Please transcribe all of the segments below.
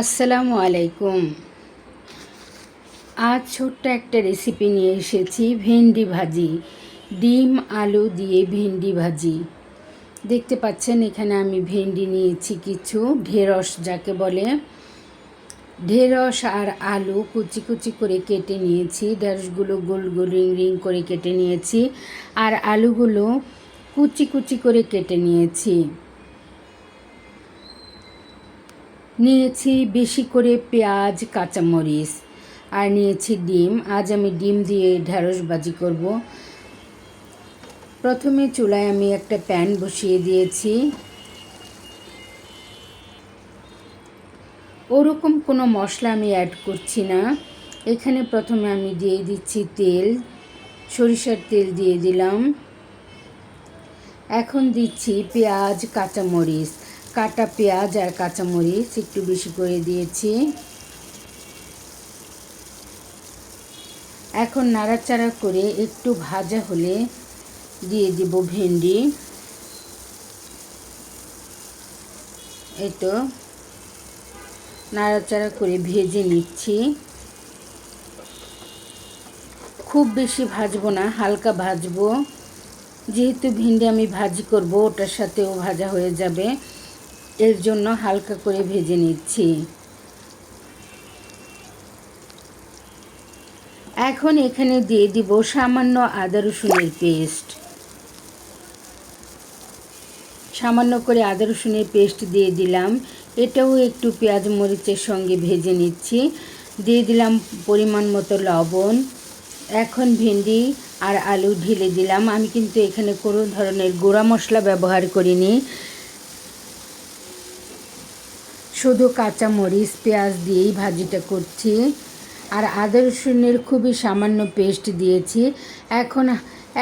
আসসালামু আলাইকুম। আজ ছোট্ট একটা রেসিপি নিয়ে এসেছি, ভেন্ডি ভাজি। ডিম, আলু দিয়ে ভেন্ডি ভাজি। দেখতে পাচ্ছেন, এখানে আমি ভেন্ডি নিয়েছি কিছু। ঢেঁড়স যাকে বলে। ঢেঁড়স আর আলু কুচি কুচি করে কেটে নিয়েছি। ঢেঁড়সগুলো গোল গোল রিং রিং করে কেটে নিয়েছি। আর আলুগুলো কুচি কুচি করে কেটে নিয়েছি। নিয়েছি বেশি করে পেঁয়াজ, কাঁচামরিচ, আর নিয়েছি ডিম। আজ আমি ডিম দিয়ে ঢ্যাঁড়স বাজি করব। প্রথমে চুলায় আমি একটা প্যান বসিয়ে দিয়েছি। ওরকম কোনো মশলা আমি অ্যাড করছি না। এখানে প্রথমে আমি দিয়ে দিচ্ছি তেল। সরিষার তেল দিয়ে দিলাম। এখন দিচ্ছি পেঁয়াজ, কাঁচামরিচ। কাটা পেঁয়াজ আর কাঁচামরিচ একটু বেশি করে দিয়েছি। এখন নাড়াচাড়া করে একটু ভাজা হলে দিয়ে দেব ভেন্ডি। এই তো নাড়াচাড়া করে ভেজে নিচ্ছি। খুব বেশি ভাজবো না, হালকা ভাজবো। যেহেতু ভেন্ডি আমি ভাজি করব, ওটার সাথেও ভাজা হয়ে যাবে। এর জন্য হালকা করে ভেজে নিচ্ছি। এখন এখানে দিয়ে দিব সামান্য আদা রসুনের পেস্ট। সামান্য করে আদা রসুনের পেস্ট দিয়ে দিলাম। এটাও একটু পেঁয়াজ মরিচের সঙ্গে ভেজে নিচ্ছি। দিয়ে দিলাম পরিমাণ মতো লবণ। এখন ভেন্ডি আর আলু ঢেলে দিলাম। আমি কিন্তু এখানে কোনো ধরনের গুঁড়া মশলা ব্যবহার করিনি। শুধু কাঁচামরিচ, পেঁয়াজ দিয়েই ভাজিটা করছি। আর আদা, রসুনের খুবই সামান্য পেস্ট দিয়েছি। এখন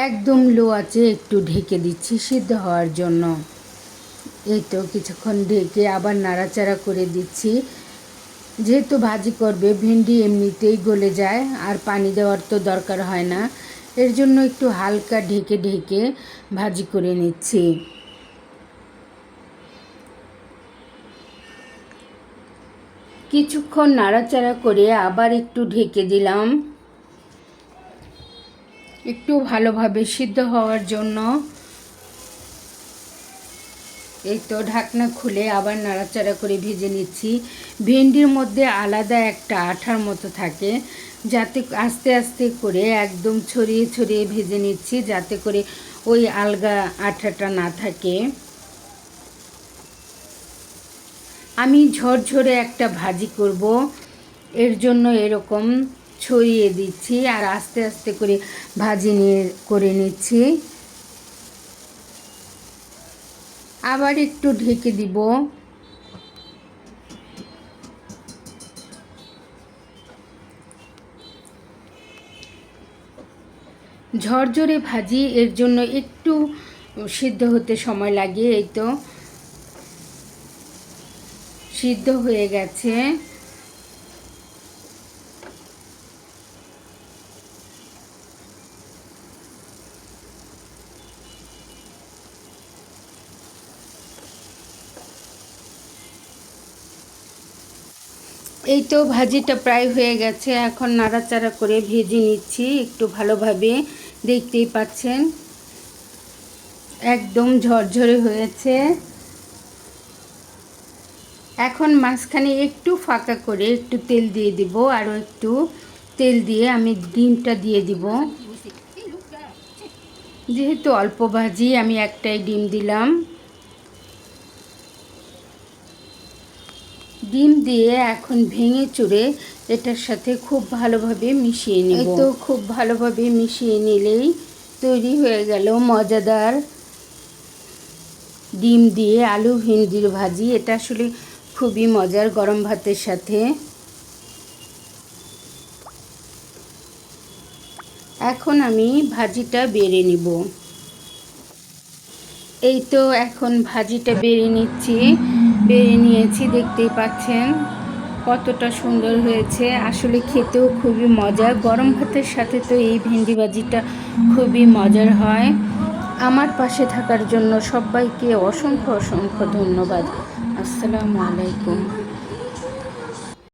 একদম লো আছে একটু ঢেকে দিচ্ছি সিদ্ধ হওয়ার জন্য। এই তো কিছুক্ষণ ঢেকে আবার নাড়াচাড়া করে দিচ্ছি। যেহেতু ভাজি করবে, ভেন্ডি এমনিতেই গলে যায়, আর পানি দেওয়ার তো দরকার হয় না। এর জন্য একটু হালকা ঢেকে ঢেকে ভাজি করে নিচ্ছি। কিছুক্ষণ নাড়াচাড়া করে আবার একটু ঢেকে দিলাম। একটু ভালোভাবে সিদ্ধ হওয়ার জন্য। এই তো ঢাকনা খুলে আবার নাড়াচাড়া করে ভেজে নিচ্ছি। ভেন্ডির মধ্যে আলাদা একটা আঠার মতো থাকে। যাতে আস্তে আস্তে করে একদম ছড়িয়ে ছড়িয়ে ভেজে নিচ্ছি, যাতে করে ওই আলগা আঠাটা না থাকে। আমি ঝরঝরে একটা ভাজি করব। এর জন্য এরকম ছড়িয়ে দিচ্ছি আর আস্তে আস্তে করে ভাজি নিয়ে, করে নিচ্ছি। আবার একটু ঢেকে দিব। ঝরঝরে ভাজি এর জন্য একটু সিদ্ধ হতে সময় লাগে, এই তো। সিদ্ধ হয়ে গেছে। এই তো ভাজিটা প্রায় হয়ে গেছে। এখন নাড়াচাড়া করে ভেজে নিচ্ছি, একটু ভালোভাবে। দেখতেই পাচ্ছেন, একদম ঝরঝরে হয়েছে। এখন মাঝখানে একটু ফাঁকা করে একটু তেল দিয়ে দিব আরও একটু তেল দিয়ে আমি ডিমটা দিয়ে দিব। যেহেতু অল্প ভাজি, আমি একটাই ডিম দিলাম। ডিম দিয়ে এখন ভেঙে চুড়ে এটার সাথে খুব ভালোভাবে মিশিয়ে নেব। তো খুব ভালোভাবে মিশিয়ে নিলেই তৈরি হয়ে গেল মজাদার ডিম দিয়ে আলু ভেন্ডির ভাজি। এটা আসলে খুবই মজার গরম ভাতের সাথে। এখন আমি ভাজিটা বেড়ে নিব। এই তো এখন ভাজিটা বেড়ে নিচ্ছি। বেড়ে নিয়েছি, দেখতেই পাচ্ছেন কতটা সুন্দর হয়েছে। আসলে খেতেও খুবই মজা গরম ভাতের সাথে তো এই ভেন্ডি ভাজিটা খুবই মজার হয়। আমার পাশে থাকার জন্য সবাইকে অসংখ্য অসংখ্য ধন্যবাদ। আসসালামু আলাইকুম।